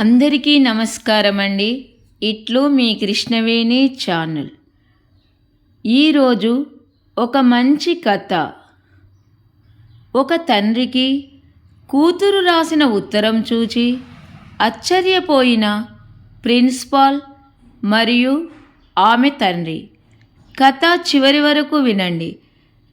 అందరికీ నమస్కారం అండి ఇట్లు మీ కృష్ణవేణి ఛానల్. ఈరోజు ఒక మంచి కథ. ఒక తండ్రికి కూతురు రాసిన ఉత్తరం చూచి ఆశ్చర్యపోయిన ప్రిన్సిపాల్ మరియు ఆమె తండ్రి. కథ చివరి వరకు వినండి.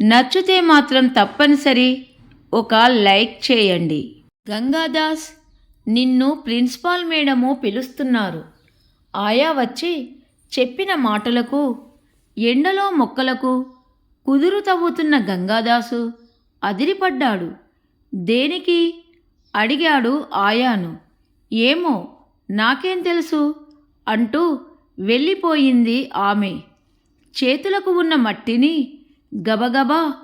నచ్చితే మాత్రం తప్పనిసరి ఒక లైక్ చేయండి. గంగాదాస్ నిన్ను ప్రిన్సిపాల్ మేడము పిలుస్తున్నారు. ఆయా వచ్చి చెప్పిన మాటలకు ఎండలో మొక్కలకు కుదురు తవ్వుతున్న గంగాదాసు అదిరిపడ్డాడు. దేనికి? అడిగాడు ఆయాను. ఏమో నాకేం తెలుసు? అంటూ వెళ్ళిపోయింది ఆమె. చేతులకు ఉన్న మట్టిని గబగబా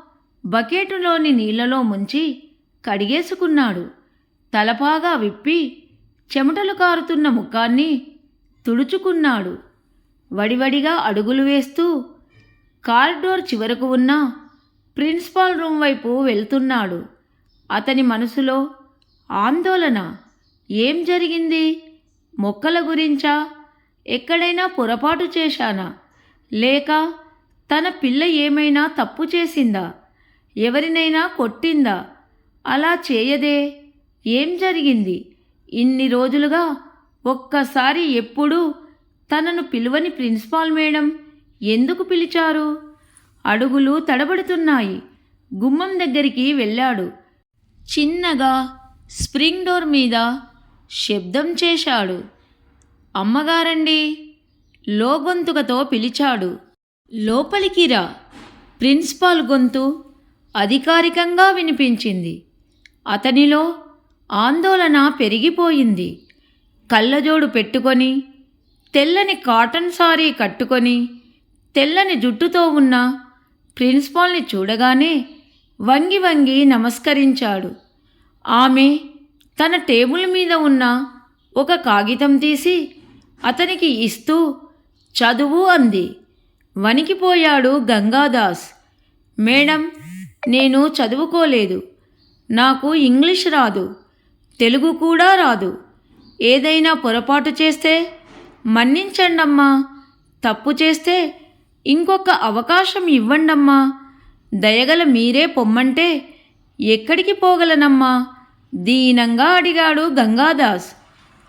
బకెటులోని నీళ్ళలో ముంచి కడిగేసుకున్నాడు. తలపాగా విప్పి చెమటలు కారుతున్న ముఖాన్ని తుడుచుకున్నాడు. వడివడిగా అడుగులు వేస్తూ కారిడోర్ చివరకు ఉన్న ప్రిన్సిపాల్ రూమ్ వైపు వెళ్తున్నాడు. అతని మనసులో ఆందోళన ఏం జరిగింది? మొక్కల గురించా? ఎక్కడైనా పొరపాటు చేశానా? లేక తన పిల్ల ఏమైనా తప్పు చేసిందా? ఎవరినైనా కొట్టిందా? అలా చేయదే ఏం జరిగింది? ఇన్ని రోజులుగా ఒక్కసారి ఎప్పుడూ తనను పిలువని ప్రిన్సిపాల్ మేడం ఎందుకు పిలిచారు? అడుగులు తడబడుతున్నాయి. గుమ్మం దగ్గరికి వెళ్ళాడు. చిన్నగా స్ప్రింగ్ డోర్ మీద శబ్దం చేశాడు. అమ్మగారండి లోగొంతుకతో పిలిచాడు. లోపలికి రా. ప్రిన్సిపాల్ గొంతు అధికారికంగా వినిపించింది. అతనిలో ఆందోళన పెరిగిపోయింది. కళ్ళజోడు పెట్టుకొని తెల్లని కాటన్ సారీ కట్టుకొని తెల్లని జుట్టుతో ఉన్న ప్రిన్సిపాల్ని చూడగానే వంగి వంగి నమస్కరించాడు. ఆమె తన టేబుల్ మీద ఉన్న ఒక కాగితం తీసి అతనికి ఇస్తూ చదువు అంది. వణికిపోయాడు గంగాదాస్. మేడం నేను చదువుకోలేదు. నాకు ఇంగ్లీష్ రాదు. తెలుగు కూడా రాదు. ఏదైనా పొరపాటు చేస్తే మన్నించండమ్మా. తప్పు చేస్తే ఇంకొక అవకాశం ఇవ్వండమ్మా. దయగల మీరే పొమ్మంటే ఎక్కడికి పోగలనమ్మా? దీనంగా అడిగాడు గంగాదాస్.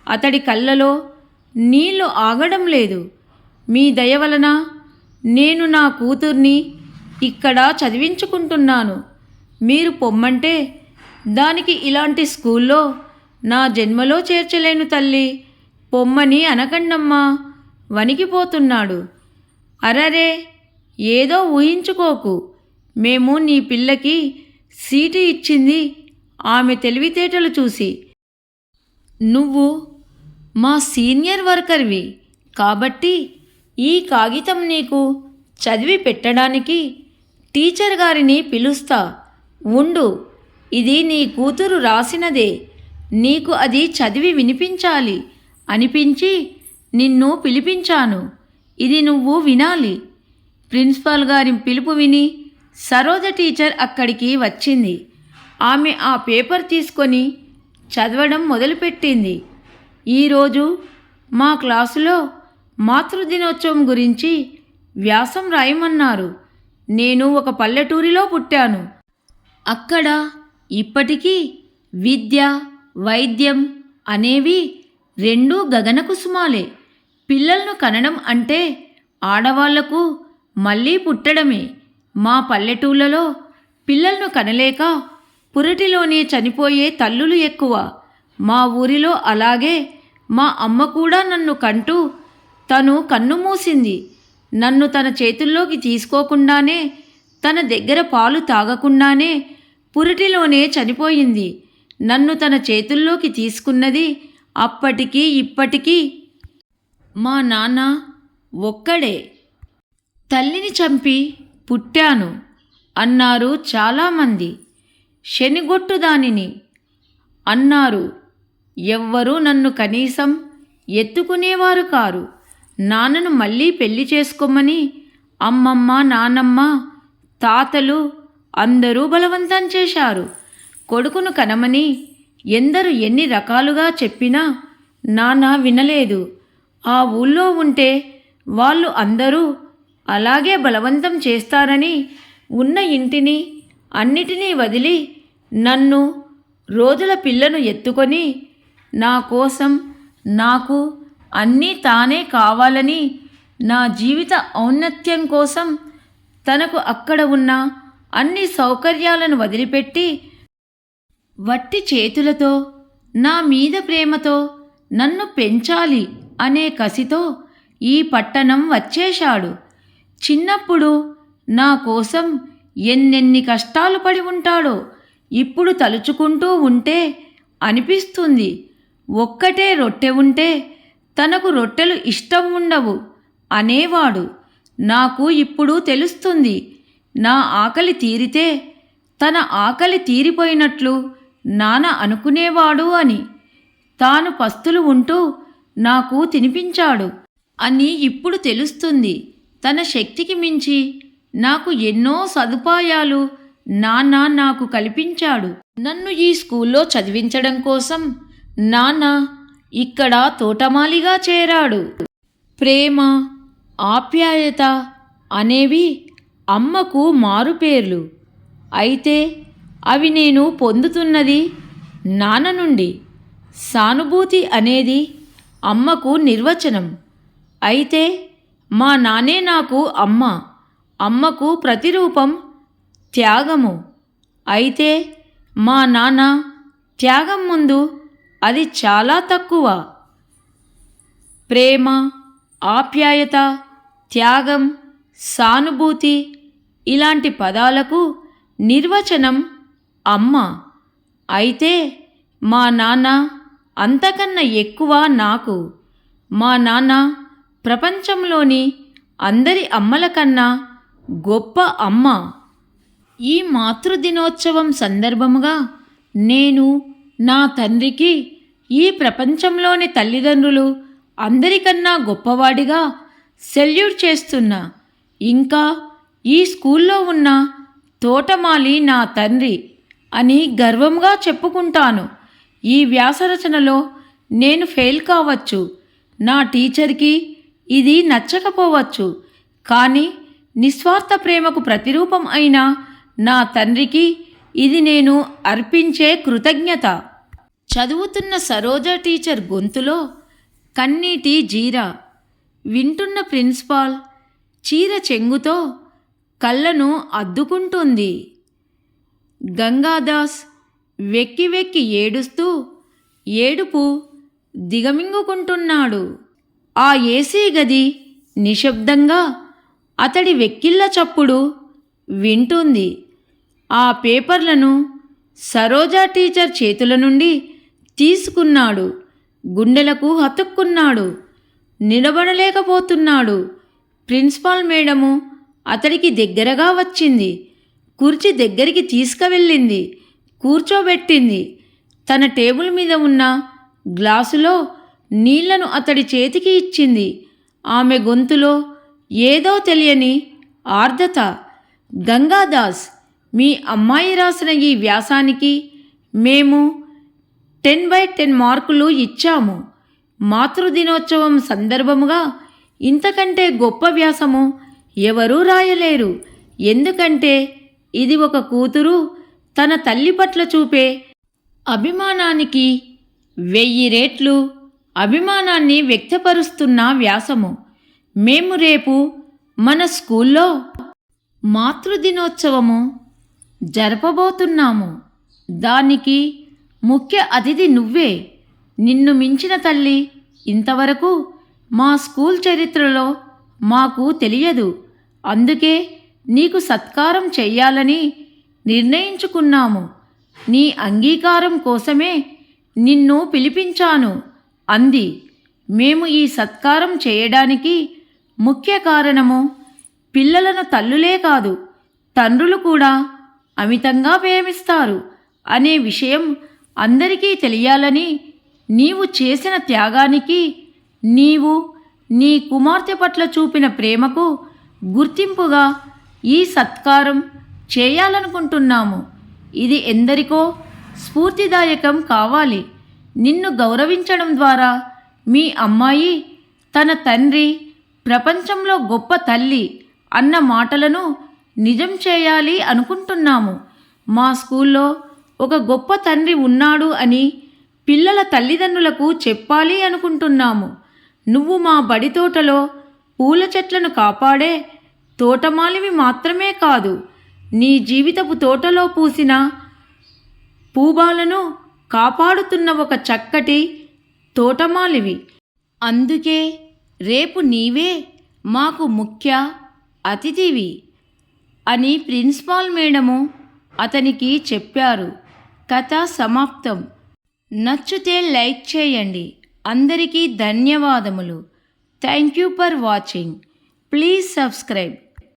అతడి కళ్ళలో నీళ్ళు ఆగడం లేదు. మీ దయ వలన నేను నా కూతుర్ని ఇక్కడ చదివించుకుంటున్నాను. మీరు పొమ్మంటే దానికి ఇలాంటి స్కూల్లో నా జన్మలో చేర్చలేను తల్లి. పొమ్మని అనకండమ్మా. వణికిపోతున్నాడు. అరరే ఏదో ఊహించుకోకు. మేము నీ పిల్లకి సీటు ఇచ్చింది ఆమె తెలివితేటలు చూసి. నువ్వు మా సీనియర్ వర్కర్వి కాబట్టి ఈ కాగితం నీకు చదివి పెట్టడానికి టీచర్ గారిని పిలుస్తా. ఉండు. ఇది నీ కూతురు రాసినదే. నీకు అది చదివి వినిపించాలి. అనిపించి నిన్ను పిలిపించాను. ఇది నువ్వు వినాలి. ప్రిన్సిపాల్ గారి పిలుపు విని సరోజ టీచర్ అక్కడికి వచ్చింది. ఆమె ఆ పేపర్ తీసుకొని చదవడం మొదలుపెట్టింది. ఈరోజు మా క్లాసులో మాతృదినోత్సవం గురించి వ్యాసం రాయమన్నారు. నేను ఒక పల్లెటూరిలో పుట్టాను. అక్కడ ఇప్పటికీ విద్య వైద్యం అనేవి రెండూ గగన కుసుమాలే. పిల్లలను కనడం అంటే ఆడవాళ్ళకు మళ్ళీ పుట్టడమే. మా పల్లెటూళ్ళలో పిల్లలను కనలేక పురటిలోనే చనిపోయే తల్లులు ఎక్కువ. మా ఊరిలో అలాగే మా అమ్మ కూడా నన్ను కంటూ తను కన్ను మూసింది. నన్ను తన చేతుల్లోకి తీసుకోకుండానే తన దగ్గర పాలు తాగకుండానే పురిటిలోనే చనిపోయింది. నన్ను తన చేతుల్లోకి తీసుకున్నది అప్పటికీ ఇప్పటికీ మా నాన్న ఒక్కడే. తల్లిని చంపి పుట్టాను అన్నారు చాలామంది. శనిగొట్టు దానిని అన్నారు. ఎవ్వరూ నన్ను కనీసం ఎత్తుకునేవారు కారు. నాన్నను మళ్ళీ పెళ్ళి చేసుకోమని అమ్మమ్మ నానమ్మ తాతలు అందరూ బలవంతం చేశారు. కొడుకును కనమని ఎందరు ఎన్ని రకాలుగా చెప్పినా నాన్న వినలేదు. ఆ ఊళ్ళో ఉంటే వాళ్ళు అందరూ అలాగే బలవంతం చేస్తారని ఉన్న ఇంటిని అన్నిటినీ వదిలి నన్ను రోజుల పిల్లను ఎత్తుకొని నా కోసం నాకు అన్నీ తానే కావాలని నా జీవిత ఔన్నత్యం కోసం తనకు అక్కడ ఉన్న అన్ని సౌకర్యాలను వదిలిపెట్టి వట్టి చేతులతో నా మీద ప్రేమతో నన్ను పెంచాలి అనే కసితో ఈ పట్టణం వచ్చేశాడు. చిన్నప్పుడు నా కోసం ఎన్నెన్ని కష్టాలు పడి ఉంటాడో ఇప్పుడు తలుచుకుంటూ ఉంటే అనిపిస్తుంది. ఒక్కటే రొట్టె ఉంటే తనకు రొట్టెలు ఇష్టం ఉండవు అనేవాడు. నాకు ఇప్పుడు తెలుస్తుంది నా ఆకలి తీరితే తన ఆకలి తీరిపోయినట్లు నాన్న అనుకునేవాడు అని. తాను పస్తులు ఉంటూ నాకు తినిపించాడు. అని ఇప్పుడు తెలుస్తుంది. తన శక్తికి మించి నాకు ఎన్నో సదుపాయాలు నాన్న నాకు కల్పించాడు. నన్ను ఈ స్కూల్లో చదివించడం కోసం నాన్న ఇక్కడ తోటమాలిగా చేరాడు. ప్రేమ ఆప్యాయత అనేవి అమ్మకు మారుపేర్లు. అయితే అవి నేను పొందుతున్నది నాన్న నుండి. సానుభూతి అనేది అమ్మకు నిర్వచనం. అయితే మా నాన్నే నాకు అమ్మ అమ్మకు ప్రతిరూపం త్యాగము. అయితే మా నాన్న త్యాగం ముందు అది చాలా తక్కువ. ప్రేమ ఆప్యాయత త్యాగం సానుభూతి ఇలాంటి పదాలకు నిర్వచనం అమ్మ. అయితే మా నాన్న అంతకన్నా ఎక్కువ నాకు. మా నాన్న ప్రపంచంలోని అందరి అమ్మల కన్నా గొప్ప అమ్మ. ఈ మాతృదినోత్సవం సందర్భముగా నేను నా తండ్రికి ఈ ప్రపంచంలోని తల్లిదండ్రులు అందరికన్నా గొప్పవాడిగా సెల్యూట్ చేస్తున్నా. ఇంకా ఈ స్కూల్లో ఉన్న తోటమాలి నా తండ్రి అని గర్వంగా చెప్పుకుంటాను. ఈ వ్యాసరచనలో నేను ఫెయిల్ కావచ్చు. నా టీచర్కి ఇది నచ్చకపోవచ్చు. కానీ నిస్వార్థ ప్రేమకు ప్రతిరూపం అయిన నా తండ్రికి ఇది నేను అర్పించే కృతజ్ఞత. చదువుతున్న సరోజ టీచర్ గొంతులో కన్నీటి జీరా. వింటున్న ప్రిన్సిపాల్ చీర చెంగుతో కళ్ళను అద్దుకుంటుంది. గంగాదాస్ వెక్కి వెక్కి ఏడుస్తూ ఏడుపు దిగమింగుకుంటున్నాడు. ఆ ఏసీ గది నిశ్శబ్దంగా అతడి వెక్కిళ్ళ చప్పుడు వింటుంది. ఆ పేపర్లను సరోజా టీచర్ చేతుల నుండి తీసుకున్నాడు. గుండెలకు హతుక్కున్నాడు నిలబడలేకపోతున్నాడు. ప్రిన్సిపాల్ మేడము అతడికి దగ్గరగా వచ్చింది. కుర్చీ దగ్గరికి తీసుకువెళ్ళింది. కూర్చోబెట్టింది. తన టేబుల్ మీద ఉన్న గ్లాసులో నీళ్ళను అతడి చేతికి ఇచ్చింది. ఆమె గొంతులో ఏదో తెలియని ఆర్ద్రత. గంగాదాస్ మీ అమ్మాయి రాసిన ఈ వ్యాసానికి మేము టెన్ బై టెన్ మార్కులు ఇచ్చాము. మాతృదినోత్సవం సందర్భముగా ఇంతకంటే గొప్ప వ్యాసము ఎవరూ రాయలేరు. ఎందుకంటే ఇది ఒక కూతురు తన తల్లి పట్ల చూపే అభిమానానికి వెయ్యి రేట్లు అభిమానాన్ని వ్యక్తపరుస్తున్న వ్యాసము. మేము రేపు మన స్కూల్లో మాతృదినోత్సవము జరపబోతున్నాము. దానికి ముఖ్య అతిథి నువ్వే. నిన్ను మించిన తల్లి ఇంతవరకు మా స్కూల్ చరిత్రలో మాకు తెలియదు. అందుకే నీకు సత్కారం చెయ్యాలని నిర్ణయించుకున్నాము. నీ అంగీకారం కోసమే నిన్ను పిలిపించాను అంది. మేము ఈ సత్కారం చేయడానికి ముఖ్య కారణము పిల్లలను తల్లులే కాదు తండ్రులు కూడా అమితంగా ప్రేమిస్తారు అనే విషయం అందరికీ తెలియాలని నీవు చేసిన త్యాగానికి నీవు నీ కుమార్తె పట్ల చూపిన ప్రేమకు గుర్తింపుగా ఈ సత్కారం చేయాలనుకుంటున్నాము. ఇది ఎందరికో స్ఫూర్తిదాయకం కావాలి. నిన్ను గౌరవించడం ద్వారా మీ అమ్మాయి తన తండ్రి ప్రపంచంలో గొప్ప తల్లి అన్న మాటలను నిజం చేయాలి అనుకుంటున్నాము. మా స్కూల్లో ఒక గొప్ప తండ్రి ఉన్నాడు అని పిల్లల తల్లిదండ్రులకు చెప్పాలి అనుకుంటున్నాము. నువ్వు మా బడి తోటలో పూల చెట్లను కాపాడే తోటమాలివి మాత్రమే కాదు నీ జీవితపు తోటలో పూసిన పూబాలను కాపాడుతున్న ఒక చక్కటి తోటమాలివి. అందుకే రేపు నీవే మాకు ముఖ్య అతిథివి అని ప్రిన్సిపాల్ మేడము అతనికి చెప్పారు. కథ సమాప్తం. నచ్చితే లైక్ చేయండి. అందరికీ ధన్యవాదములు. Thank you for watching please subscribe